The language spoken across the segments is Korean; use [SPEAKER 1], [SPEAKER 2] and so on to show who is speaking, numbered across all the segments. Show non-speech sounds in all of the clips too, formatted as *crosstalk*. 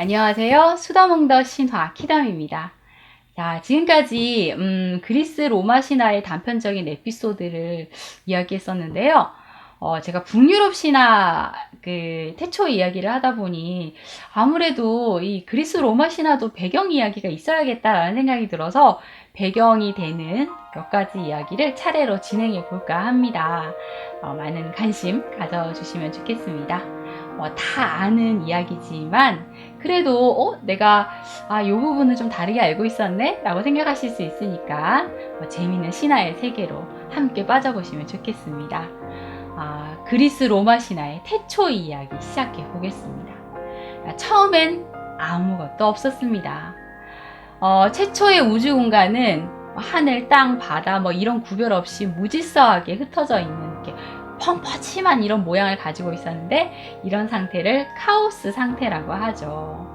[SPEAKER 1] 안녕하세요. 수다몽더 신화 키담입니다. 자, 지금까지 음, 그리스 로마 신화의 단편적인 에피소드를 이야기했었는데요. 어, 제가 북유럽 신화 그 태초 이야기를 하다 보니 아무래도 이 그리스 로마 신화도 배경 이야기가 있어야겠다라는 생각이 들어서 배경이 되는 몇 가지 이야기를 차례로 진행해 볼까 합니다. 어, 많은 관심 가져주시면 좋겠습니다. 어, 다 아는 이야기지만 그래도 어, 내가 아, 요 부분은 좀 다르게 알고 있었네? 라고 생각하실 수 있으니까 어, 재미있는 신화의 세계로 함께 빠져보시면 좋겠습니다. 아, 그리스 로마 신화의 태초 이야기 시작해 보겠습니다. 아, 처음엔 아무것도 없었습니다. 어, 최초의 우주 공간은 하늘, 땅, 바다 뭐 이런 구별 없이 무질서하게 흩어져 있는 이렇게 펑퍼짐한 이런 모양을 가지고 있었는데 이런 상태를 카오스 상태라고 하죠.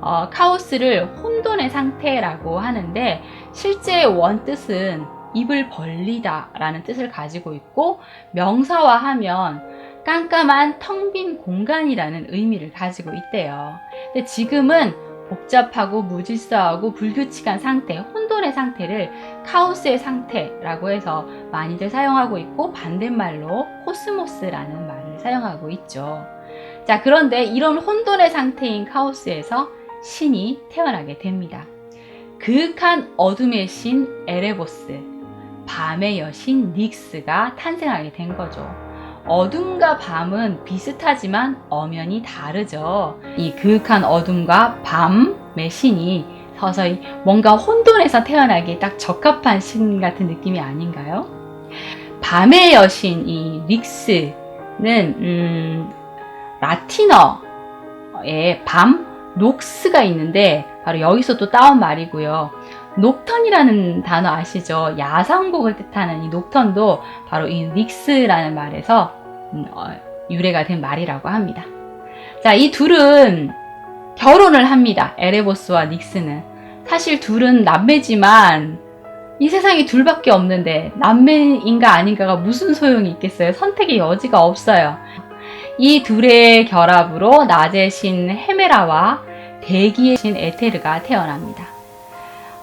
[SPEAKER 1] 어, 카오스를 혼돈의 상태라고 하는데 실제 원뜻은 입을 벌리다 라는 뜻을 가지고 있고 명사화하면 깜깜한 텅 빈 공간이라는 의미를 가지고 있대요. 근데 지금은 복잡하고 무질서하고 불규칙한 상태, 혼돈의 상태를 카오스의 상태라고 해서 많이들 사용하고 있고 반대말로 코스모스라는 말을 사용하고 있죠. 자, 그런데 이런 혼돈의 상태인 카오스에서 신이 태어나게 됩니다. 그윽한 어둠의 신 에레보스, 밤의 여신 닉스가 탄생하게 된 거죠. 어둠과 밤은 비슷하지만 엄연히 다르죠. 이 그윽한 어둠과 밤의 신이 서서히 뭔가 혼돈에서 태어나기 딱 적합한 신 같은 느낌이 아닌가요? 밤의 여신 이 릭스는 음, 라틴어의 밤 녹스가 있는데 바로 여기서 또 따온 말이고요. 녹턴이라는 단어 아시죠? 야성곡을 뜻하는 이 녹턴도 바로 이 닉스라는 말에서 음, 어, 유래가 된 말이라고 합니다. 자, 이 둘은 결혼을 합니다. 에레보스와 닉스는. 사실 둘은 남매지만 이 세상에 둘밖에 없는데 남매인가 아닌가가 무슨 소용이 있겠어요? 선택의 여지가 없어요. 이 둘의 결합으로 낮의 신 헤메라와 대기의 신 에테르가 태어납니다.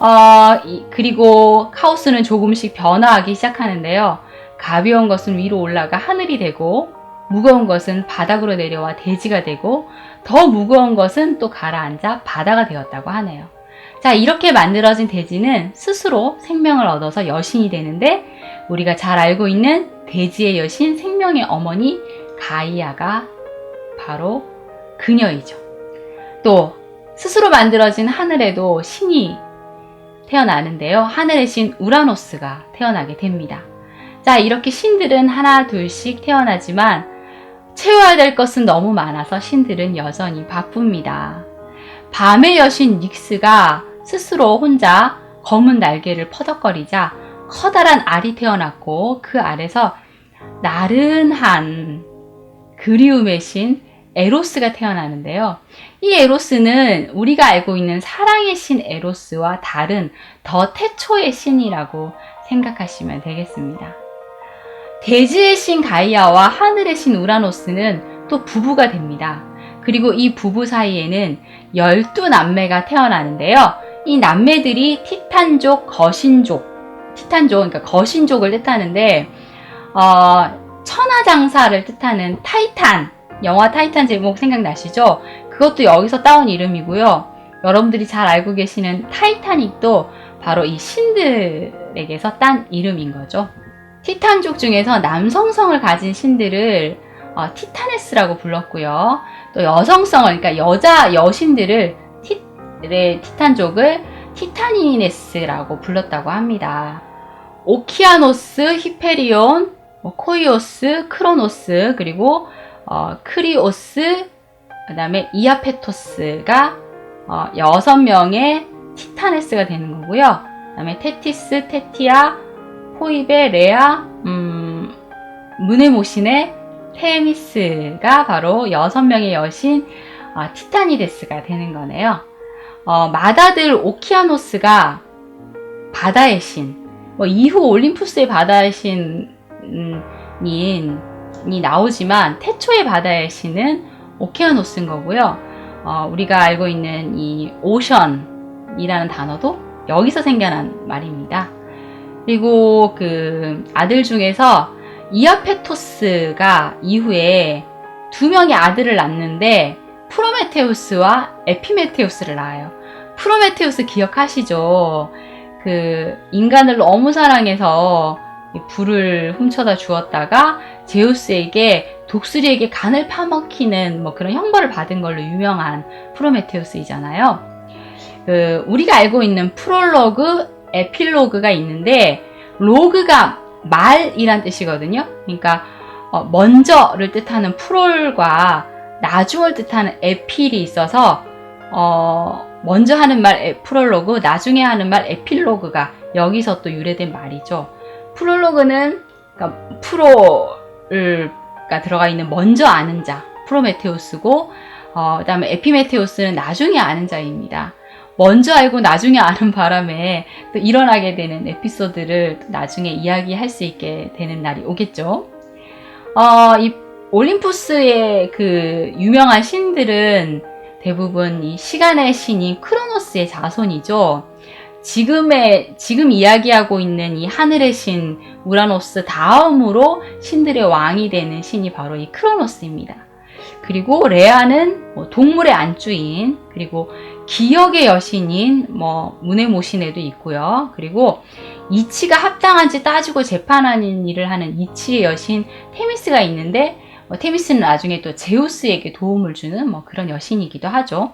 [SPEAKER 1] 어, 이- 그리고 카오스는 조금씩 변화하기 시작하는데요. 가벼운 것은 위로 올라가 하늘이 되고, 무거운 것은 바닥으로 내려와 대지가 되고, 더 무거운 것은 또 가라앉아 바다가 되었다고 하네요. 자, 이렇게 만들어진 대지는 스스로 생명을 얻어서 여신이 되는데, 우리가 잘 알고 있는 대지의 여신 생명의 어머니 가이아가 바로 그녀이죠. 또, 스스로 만들어진 하늘에도 신이 태어나는데요. 하늘의 신 우라노스가 태어나게 됩니다. 자, 이렇게 신들은 하나, 둘씩 태어나지만 채워야 될 것은 너무 많아서 신들은 여전히 바쁩니다. 밤의 여신 닉스가 스스로 혼자 검은 날개를 퍼덕거리자 커다란 알이 태어났고 그 알에서 나른한 그리움의 신 에로스가 태어나는데요. 이 에로스는 우리가 알고 있는 사랑의 신 에로스와 다른 더 태초의 신이라고 생각하시면 되겠습니다. 대지의 신 가이아와 하늘의 신 우라노스는 또 부부가 됩니다. 그리고 이 부부 사이에는 12남매가 태어나는데요. 이 남매들이 티탄족, 거신족, 티탄족, 그러니까 거신족을 뜻하는데, 어, 천하장사를 뜻하는 타이탄, 영화 타이탄 제목 생각나시죠? 그것도 여기서 따온 이름이고요. 여러분들이 잘 알고 계시는 타이타닉도 바로 이 신들에게서 딴 이름인 거죠. 티탄족 중에서 남성성을 가진 신들을 어, 티타네스라고 불렀고요. 또 여성성을, 그러니까 여자 여신들을 티, 네, 티탄족을 티타니네스라고 불렀다고 합니다. 오키아노스, 히페리온, 뭐 코이오스, 크로노스, 그리고 어, 크리오스, 그 다음에 이아페토스가 어, 6명의 티타네스가 되는 거고요. 그 다음에 테티스, 테티아, 포이베, 레아, 음, 무네모신의 테미스가 바로 6명의 여신 어, 티타니데스가 되는 거네요. 어, 마다들 오키아노스가 바다의 신, 뭐 이후 올림푸스의 바다의 이 나오지만 태초의 바다의 신은 오케아노스인 거고요. 어, 우리가 알고 있는 이 오션이라는 단어도 여기서 생겨난 말입니다. 그리고 그 아들 중에서 이아페토스가 이후에 두 명의 아들을 낳는데 프로메테우스와 에피메테우스를 낳아요. 프로메테우스 기억하시죠? 그 인간을 너무 사랑해서 이 불을 훔쳐다 주었다가 제우스에게 독수리에게 간을 파먹히는 뭐 그런 형벌을 받은 걸로 유명한 프로메테우스이잖아요. 그 우리가 알고 있는 프롤로그, 에필로그가 있는데 로그가 말이란 뜻이거든요. 그러니까 어, 먼저를 뜻하는 프롤과 나중을 뜻하는 에필이 있어서 어, 먼저 하는 말 에- 프롤로그, 나중에 하는 말 에필로그가 여기서 또 유래된 말이죠. 프롤로그는 그러니까 프로가 들어가 있는 먼저 아는 자, 프로메테우스고 어, 그다음에 에피메테우스는 나중에 아는 자입니다. 먼저 알고 나중에 아는 바람에 또 일어나게 되는 에피소드를 또 나중에 이야기할 수 있게 되는 날이 오겠죠. 어, 이 올림푸스의 그 유명한 신들은 대부분 이 시간의 신인 크로노스의 자손이죠. 지금의 지금 이야기하고 있는 이 하늘의 신 우라노스 다음으로 신들의 왕이 되는 신이 바로 이 크로노스입니다. 그리고 레아는 뭐 동물의 안주인 그리고 기억의 여신인 뭐 문의 모신에도 있고요. 그리고 이치가 합당한지 따지고 재판하는 일을 하는 이치의 여신 테미스가 있는데 뭐 테미스는 나중에 또 제우스에게 도움을 주는 뭐 그런 여신이기도 하죠.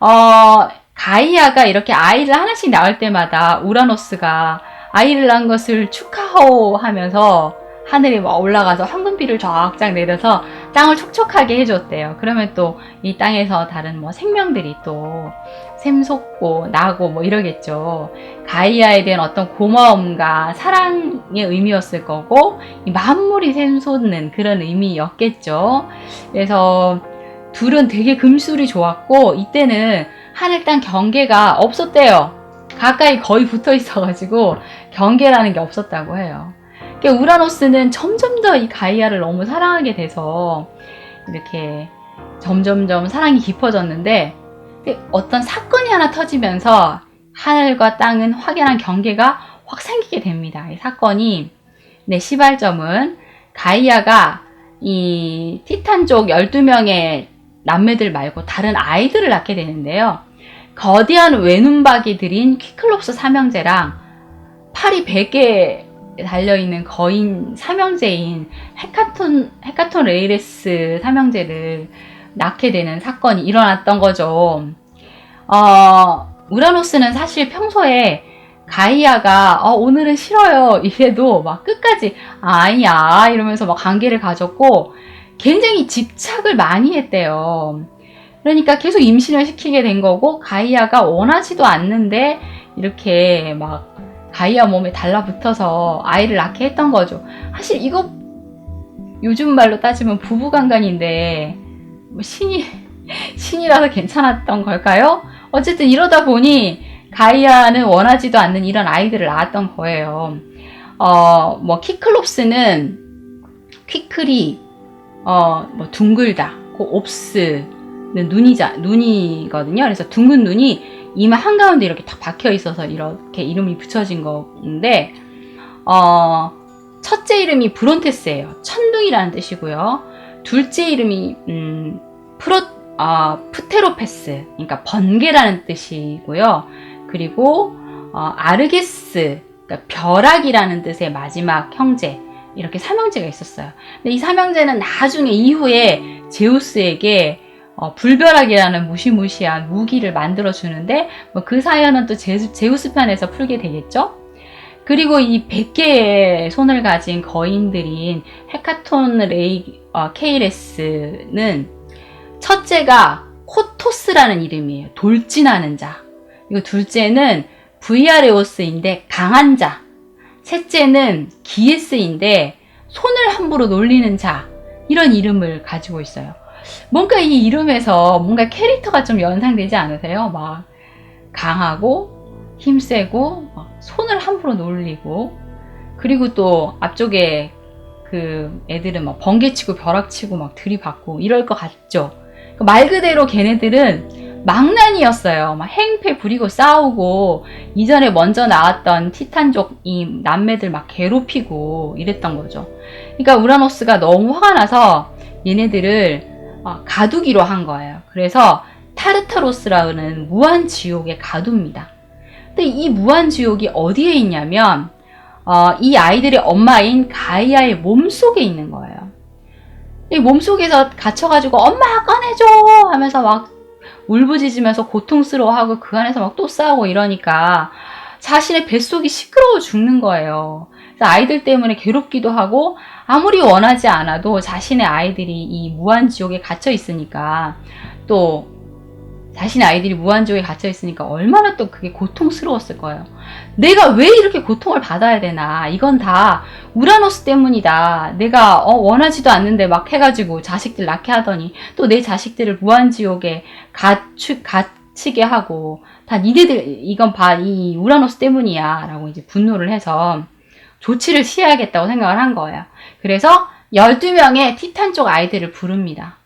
[SPEAKER 1] 어, 가이아가 이렇게 아이를 하나씩 낳을 때마다 우라노스가 아이를 낳은 것을 축하하오 하면서 하늘에 막 올라가서 황금비를 쫙쫙 내려서 땅을 촉촉하게 해줬대요. 그러면 또 이 땅에서 다른 뭐 생명들이 또 샘솟고 나고 뭐 이러겠죠. 가이아에 대한 어떤 고마움과 사랑의 의미였을 거고 이 만물이 샘솟는 그런 의미였겠죠. 그래서 둘은 되게 금술이 좋았고 이때는 하늘 땅 경계가 없었대요. 가까이 거의 붙어 있어가지고 경계라는 게 없었다고 해요. 그러니까 우라노스는 점점 더 이 가이아를 너무 사랑하게 돼서 이렇게 점점점 사랑이 깊어졌는데 어떤 사건이 하나 터지면서 하늘과 땅은 확연한 경계가 확 생기게 됩니다. 이 사건이 네, 시발점은 가이아가 이 티탄족 12명의 남매들 말고 다른 아이들을 낳게 되는데요. 거대한 외눈박이 들인 퀴클롭스 삼형제랑 팔이 100개 달려있는 거인 삼형제인 헤카톤, 헤카톤 레이레스 삼형제를 낳게 되는 사건이 일어났던 거죠. 어, 우라노스는 사실 평소에 가이아가 어, 오늘은 싫어요 이래도 막 끝까지 아니야 이러면서 막 관계를 가졌고 굉장히 집착을 많이 했대요. 그러니까 계속 임신을 시키게 된 거고 가이아가 원하지도 않는데 이렇게 막 가이아 몸에 달라붙어서 아이를 낳게 했던 거죠. 사실 이거 요즘 말로 따지면 부부간간인데 뭐 신이 *laughs* 신이라서 괜찮았던 걸까요? 어쨌든 이러다 보니 가이아는 원하지도 않는 이런 아이들을 낳았던 거예요. 어, 뭐 키클롭스는 퀴클이 어, 뭐 둥글다. 그 옵스는 눈이자 눈이거든요. 그래서 둥근 눈이 이마 한가운데 이렇게 딱 박혀 있어서 이렇게 이름이 붙여진 건데 어, 첫째 이름이 브론테스예요. 천둥이라는 뜻이고요. 둘째 이름이 음, 프로 아, 프테로페스, 그러니까 번개라는 뜻이고요. 그리고 어, 아르게스, 그러니까 벼락이라는 뜻의 마지막 형제 이렇게 삼형제가 있었어요. 근데 이 삼형제는 나중에 이후에 제우스에게 어, 불벼락이라는 무시무시한 무기를 만들어 주는데 뭐 그 사연은 또 제, 제우스 편에서 풀게 되겠죠. 그리고 이 100개의 손을 가진 거인들인 헤카톤 레이 어, 케이레스는 첫째가 코토스라는 이름이에요. 돌진하는 자. 이거 둘째는 브이아레오스인데 강한 자. 셋째는 기에스인데 손을 함부로 놀리는 자. 이런 이름을 가지고 있어요. 뭔가 이 이름에서 뭔가 캐릭터가 좀 연상되지 않으세요? 막 강하고 힘세고 막 손을 함부로 놀리고 그리고 또 앞쪽에 그 애들은 막 번개치고 벼락치고 막 들이받고 이럴 것 같죠. 말 그대로 걔네들은 망난이었어요. 막 행패 부리고 싸우고 이전에 먼저 나왔던 티탄족 이 남매들 막 괴롭히고 이랬던 거죠. 그러니까 우라노스가 너무 화가 나서 얘네들을 어, 가두기로 한 거예요. 그래서 타르타로스라는 무한 지옥에 가둡니다. 근데 이 무한 지옥이 어디에 있냐면 어, 이 아이들의 엄마인 가이아의 몸 속에 있는 거예요. 이 몸 속에서 갇혀가지고 엄마 꺼내줘 하면서 막 울부짖으면서 고통스러워하고 그 안에서 막 또 싸우고 이러니까 자신의 뱃속이 시끄러워 죽는 거예요. 그래서 아이들 때문에 괴롭기도 하고 아무리 원하지 않아도 자신의 아이들이 이 무한 지옥에 갇혀 있으니까 또 자신의 아이들이 무한지옥에 갇혀 있으니까 얼마나 또 그게 고통스러웠을 거예요. 내가 왜 이렇게 고통을 받아야 되나? 이건 다 우라노스 때문이다. 내가 어, 원하지도 않는데 막 해가지고 자식들 낳게 하더니 또 내 자식들을 무한지옥에 갇추, 갇히게 하고 다 니네들 이건 봐 이 우라노스 때문이야 라고 이제 분노를 해서 조치를 취해야겠다고 생각을 한 거예요. 그래서 12명의 티탄족 아이들을 부릅니다.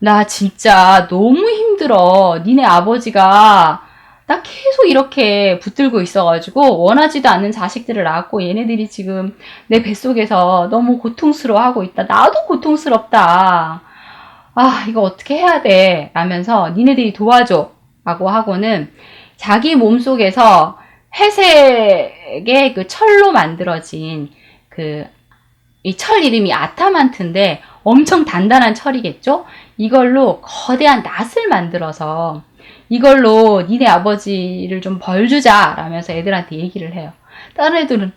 [SPEAKER 1] 나 진짜 너무 힘들어. 니네 아버지가 나 계속 이렇게 붙들고 있어가지고 원하지도 않는 자식들을 낳았고 얘네들이 지금 내 뱃속에서 너무 고통스러워하고 있다. 나도 고통스럽다. 아, 이거 어떻게 해야 돼? 라면서 니네들이 도와줘. 라고 하고는 자기 몸속에서 회색의 그 철로 만들어진 그 이 철 이름이 아타만트인데 엄청 단단한 철이겠죠? 이걸로 거대한 낫을 만들어서 이걸로 니네 아버지를 좀 벌 주자 라면서 애들한테 얘기를 해요. 다른 애들은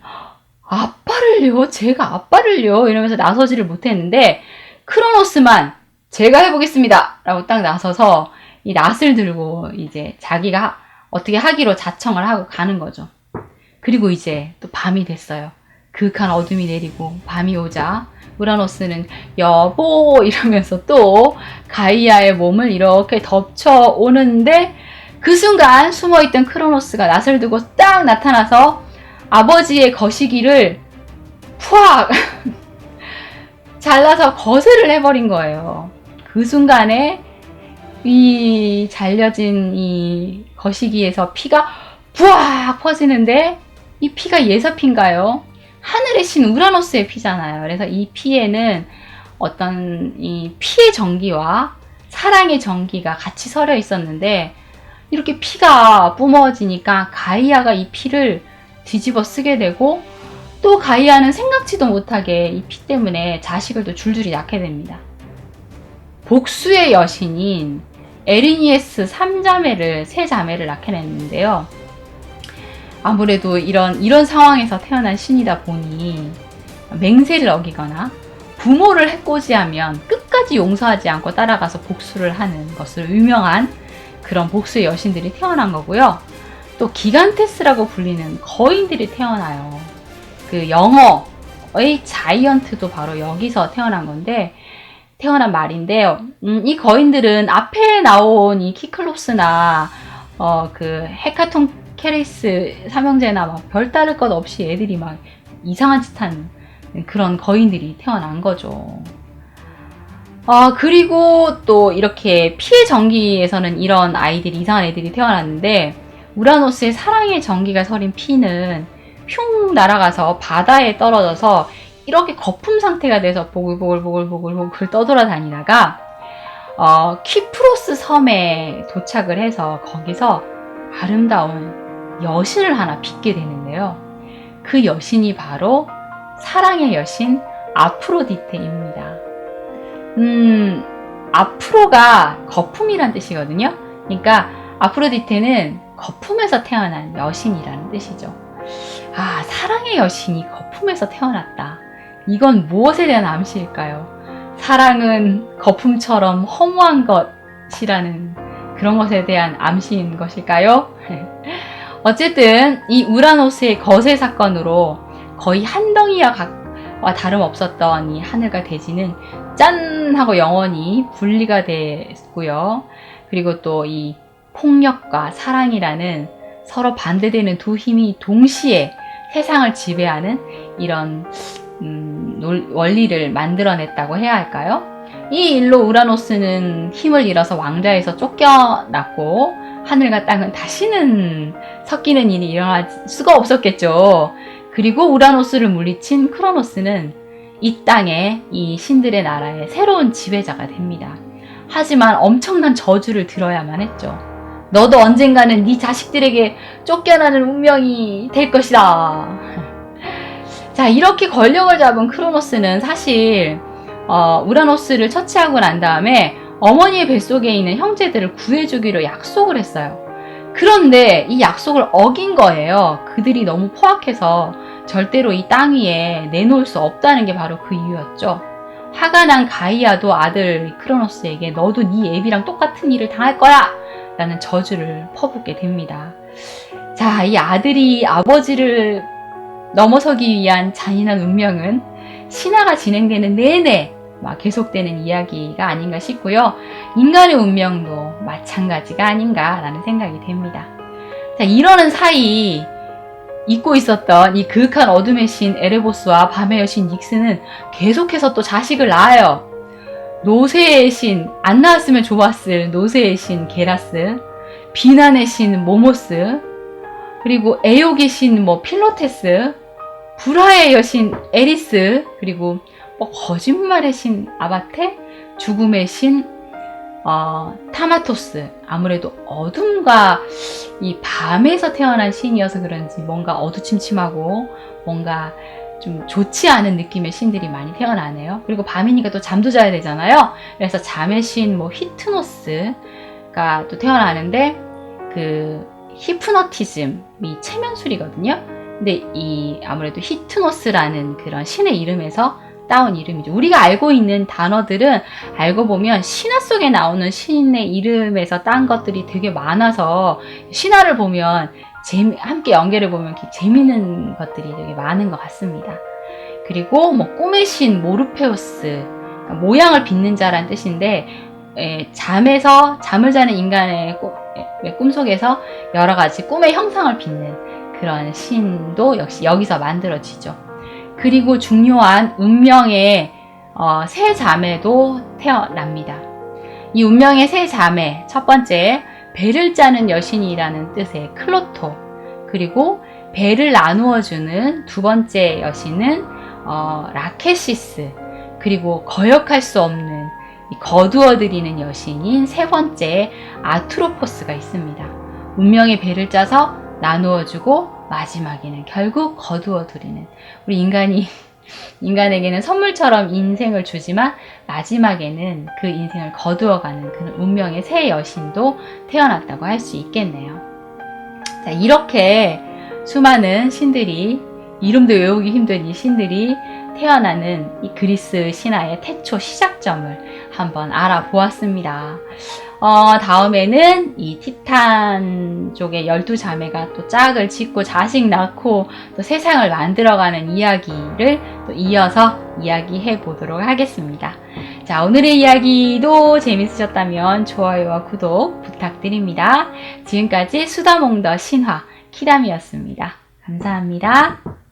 [SPEAKER 1] 아빠를요? 제가 아빠를요? 이러면서 나서지를 못했는데 크로노스만 제가 해보겠습니다 라고 딱 나서서 이 낫을 들고 이제 자기가 어떻게 하기로 자청을 하고 가는 거죠. 그리고 이제 또 밤이 됐어요. 그윽한 어둠이 내리고 밤이 오자 우라노스는 여보 이러면서 또 가이아의 몸을 이렇게 덮쳐 오는데 그 순간 숨어있던 크로노스가 낫을 두고 딱 나타나서 아버지의 거시기를 푸악 *laughs* 잘라서 거스를 해버린 거예요. 그 순간에 이 잘려진 이 거시기에서 피가 부악 퍼지는데 이 피가 예사피인가요? 하늘의 신 우라노스의 피잖아요. 그래서 이 피에는 어떤 이 피의 전기와 사랑의 전기가 같이 서려 있었는데 이렇게 피가 뿜어지니까 가이아가 이 피를 뒤집어 쓰게 되고 또 가이아는 생각지도 못하게 이 피 때문에 자식을 또 줄줄이 낳게 됩니다. 복수의 여신인 에리니에스 3자매를, 세 자매를 낳게 됐는데요. 아무래도 이런, 이런 상황에서 태어난 신이다 보니 맹세를 어기거나 부모를 해코지하면 끝까지 용서하지 않고 따라가서 복수를 하는 것을 유명한 그런 복수의 여신들이 태어난 거고요. 또 기간테스라고 불리는 거인들이 태어나요. 그 영어의 자이언트도 바로 여기서 태어난 건데 태어난 말인데요. 음, 이 거인들은 앞에 나온 이 키클롭스나 어, 그 헤카톤 캐리스 삼형제나 막 별다를 것 없이 애들이 막 이상한 짓 하는 그런 거인들이 태어난 거죠. 아, 그리고 또 이렇게 피해 전기에서는 이런 아이들이, 이상한 애들이 태어났는데, 우라노스의 사랑의 전기가 서린 피는 흉 날아가서 바다에 떨어져서 이렇게 거품 상태가 돼서 보글보글보글보글보글 떠돌아다니다가, 어, 퀴프로스 섬에 도착을 해서 거기서 아름다운 여신을 하나 빚게 되는데요. 그 여신이 바로 사랑의 여신 아프로디테입니다. 음, 아프로가 거품이란 뜻이거든요. 그러니까 아프로디테는 거품에서 태어난 여신이라는 뜻이죠. 아, 사랑의 여신이 거품에서 태어났다. 이건 무엇에 대한 암시일까요? 사랑은 거품처럼 허무한 것이라는 그런 것에 대한 암시인 것일까요? 어쨌든 이 우라노스의 거세 사건으로 거의 한 덩이와 와 다름없었던 이 하늘과 대지는 짠 하고 영원히 분리가 됐고요. 그리고 또 이 폭력과 사랑이라는 서로 반대되는 두 힘이 동시에 세상을 지배하는 이런 음, 논- 원리를 만들어냈다고 해야 할까요? 이 일로 우라노스는 힘을 잃어서 왕좌에서 쫓겨났고 하늘과 땅은 다시는 섞이는 일이 일어날 수가 없었겠죠. 그리고 우라노스를 물리친 크로노스는 이 땅에 이 신들의 나라의 새로운 지배자가 됩니다. 하지만 엄청난 저주를 들어야만 했죠. 너도 언젠가는 네 자식들에게 쫓겨나는 운명이 될 것이다. *laughs* 자, 이렇게 권력을 잡은 크로노스는 사실 어, 우라노스를 처치하고 난 다음에 어머니의 뱃속에 있는 형제들을 구해주기로 약속을 했어요. 그런데 이 약속을 어긴 거예요. 그들이 너무 포악해서 절대로 이 땅 위에 내놓을 수 없다는 게 바로 그 이유였죠. 화가 난 가이아도 아들 크로노스에게 너도 네 애비랑 똑같은 일을 당할 거야! 라는 저주를 퍼붓게 됩니다. 자, 이 아들이 아버지를 넘어서기 위한 잔인한 운명은 신화가 진행되는 내내 막 계속되는 이야기가 아닌가 싶고요. 인간의 운명도 마찬가지가 아닌가라는 생각이 됩니다. 자, 이러는 사이 잊고 있었던 이 그윽한 어둠의 신 에레보스와 밤의 여신 닉스는 계속해서 또 자식을 낳아요. 노세의 신, 안 나왔으면 좋았을 노세의 신 게라스, 비난의 신 모모스, 그리고 애욕의 신 뭐 필로테스, 불화의 여신 에리스, 그리고 뭐 거짓말의 신 아바테, 죽음의 신 어, 타마토스. 아무래도 어둠과 이 밤에서 태어난 신이어서 그런지 뭔가 어두침침하고 뭔가 좀 좋지 않은 느낌의 신들이 많이 태어나네요. 그리고 밤이니까 또 잠도 자야 되잖아요. 그래서 잠의 신, 뭐 히트노스가 또 태어나는데 그 히프노티즘이 체면술이거든요. 근데 이 아무래도 히트노스라는 그런 신의 이름에서 따온 이름이죠. 우리가 알고 있는 단어들은 알고 보면 신화 속에 나오는 신의 이름에서 딴 것들이 되게 많아서 신화를 보면 재미, 함께 연결해 보면 재밌는 것들이 되게 많은 것 같습니다. 그리고 뭐 꿈의 신 모르페우스 그러니까 모양을 빚는 자란 뜻인데 에, 잠에서 잠을 자는 인간의 꿈, 에, 꿈속에서 여러 가지 꿈의 형상을 빚는 그런 신도 역시 여기서 만들어지죠. 그리고 중요한 운명의 어, 세 자매도 태어납니다. 이 운명의 세 자매 첫 번째 배를 짜는 여신이라는 뜻의 클로토 그리고 배를 나누어 주는 두 번째 여신은 어, 라케시스 그리고 거역할 수 없는 거두어 드리는 여신인 세 번째 아트로포스가 있습니다. 운명의 배를 짜서 나누어 주고 마지막에는 결국 거두어 드리는 우리 인간이 *laughs* 인간에게는 선물처럼 인생을 주지만 마지막에는 그 인생을 거두어가는 그런 운명의 새 여신도 태어났다고 할 수 있겠네요. 자, 이렇게 수많은 신들이 이름도 외우기 힘든 이 신들이 태어나는 이 그리스 신화의 태초 시작점을 한번 알아보았습니다. 어, 다음에는 이 티탄 쪽의 열두 자매가 또 짝을 짓고 자식 낳고 또 세상을 만들어가는 이야기를 또 이어서 이야기해 보도록 하겠습니다. 자, 오늘의 이야기도 재밌으셨다면 좋아요와 구독 부탁드립니다. 지금까지 수다몽더 신화 키담이었습니다. 감사합니다.